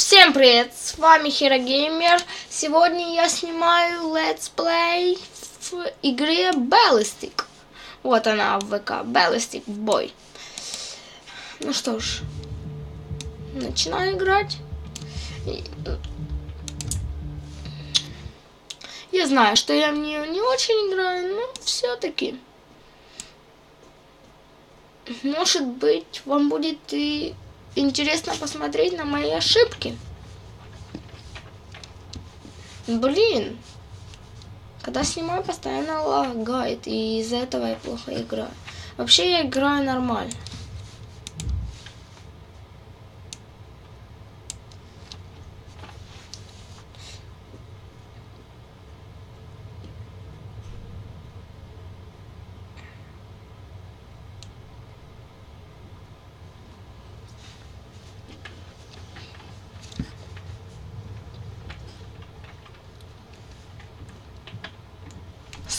Всем привет, с вами Хирогеймер. Сегодня я снимаю летсплей в игре Ballistic. Вот она в ВК, Ballistic Boy. Ну что ж, начинаю играть. Я знаю, что я в нее не очень играю, но все-таки. Может быть, вам будет и интересно посмотреть на мои ошибки. Блин. Когда снимаю, постоянно лагает, и из-за этого я плохо играю. Вообще я играю нормально.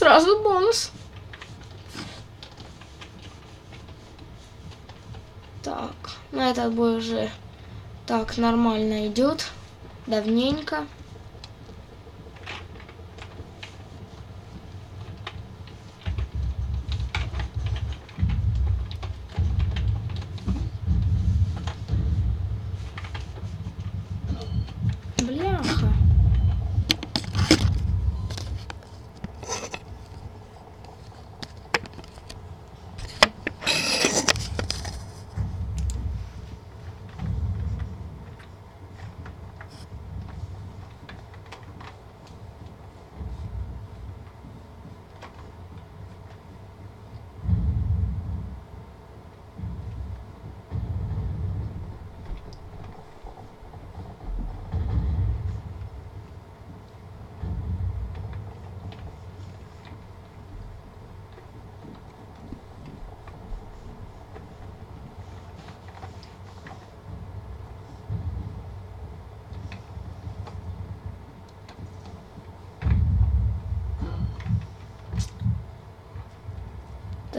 Сразу бонус. Так, ну этот бой уже так нормально идет. Давненько.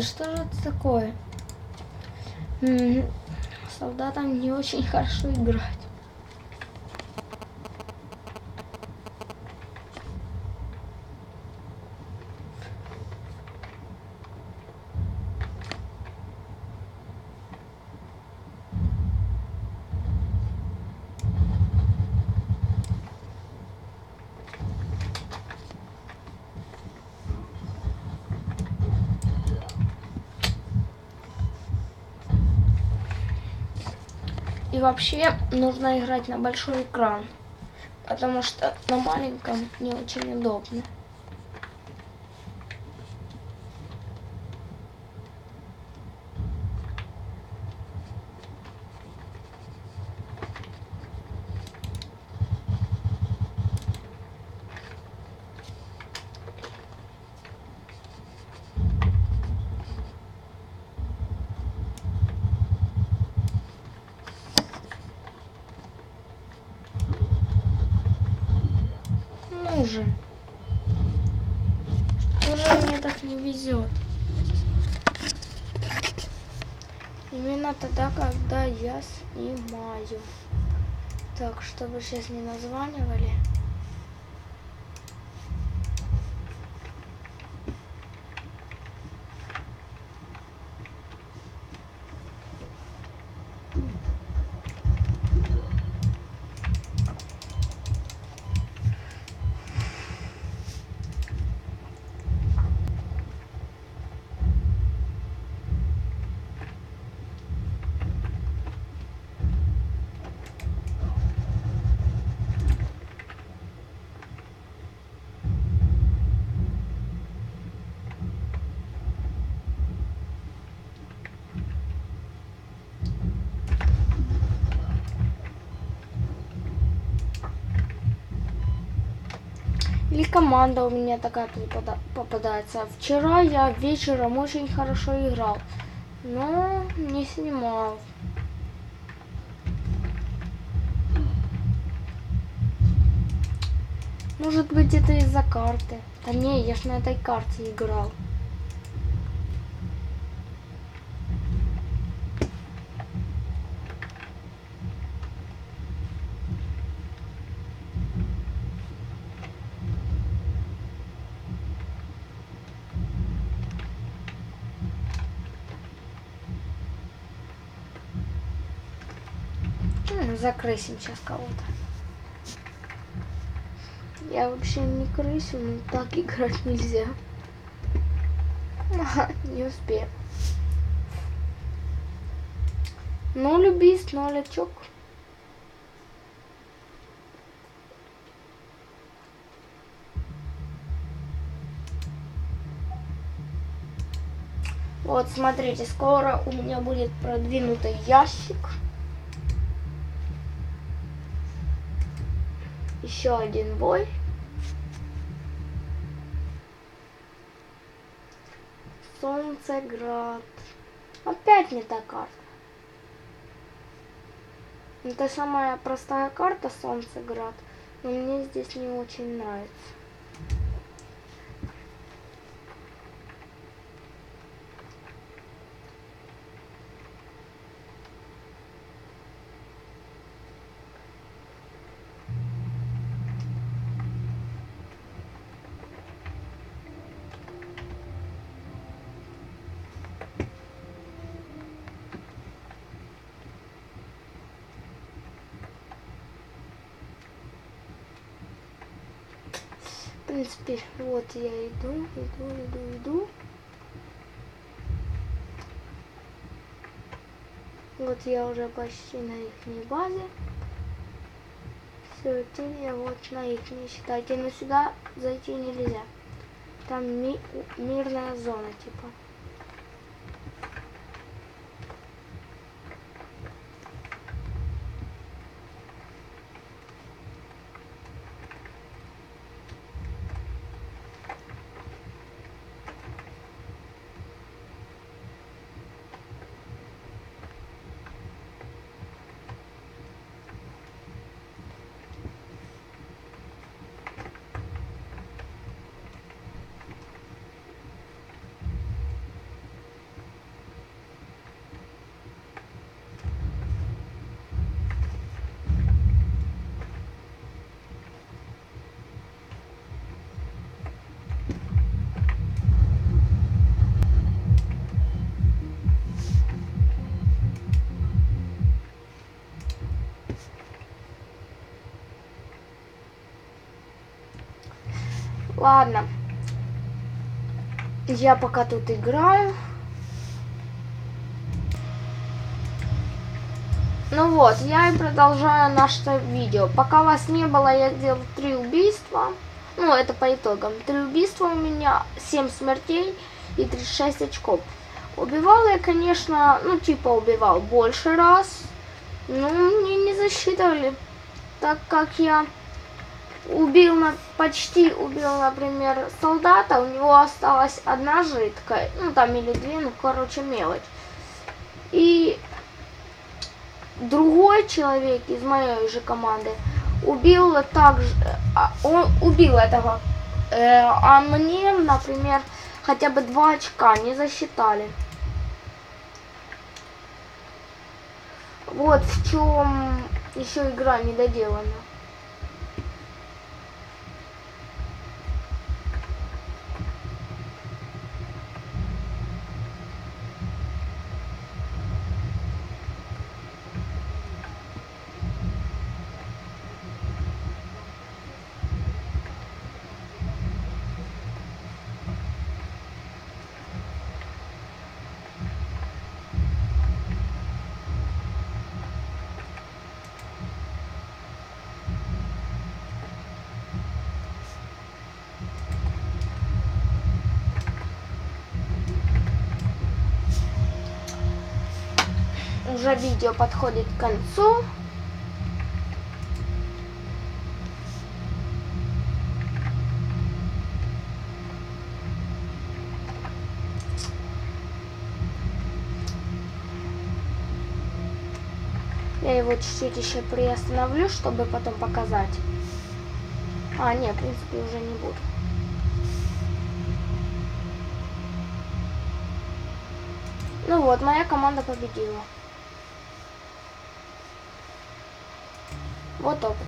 Что же это такое? Солдатам не очень хорошо играть. И вообще нужно играть на большой экран, потому что на маленьком не очень удобно. Ну же. Что же мне так не везет? Именно тогда, когда я снимаю. Так, чтобы сейчас не названивали. Команда у меня такая попада- попадается. Вчера я вечером очень хорошо играл, но не снимал. Может быть это из-за карты. Да не, я ж на этой карте играл. Закрысим сейчас кого-то. Я вообще не крысю, но так играть нельзя. Ага, не успею. Ноль убийств, ноль. Вот, смотрите, скоро у меня будет продвинутый ящик. Еще один бой. Солнцеград. Опять не та карта. Это самая простая карта Солнцеград, но мне здесь не очень нравится. В принципе, вот я иду, иду, иду, иду. Вот я уже почти на их базе. Все, теперь я вот на их считайте, но сюда зайти нельзя. Там ми мирная зона, типа. Ладно. Я пока тут играю. Ну вот, я и продолжаю наше видео. Пока вас не было, я сделал три убийства. Ну, это по итогам. Три убийства у меня, 7 смертей и 36 очков. Убивал я, конечно, ну, типа убивал больше раз. Ну, мне не засчитывали, так как я убил, почти убил, например, солдата, у него осталась одна жидкая, ну там или две, ну короче мелочь. И другой человек из моей же команды убил также, а, он убил этого, э, а мне, например, хотя бы два очка не засчитали. Вот в чем еще игра недоделана. Уже видео подходит к концу. Я его чуть-чуть еще приостановлю, чтобы потом показать. А, нет, в принципе, уже не буду. Ну вот, моя команда победила. Вот так.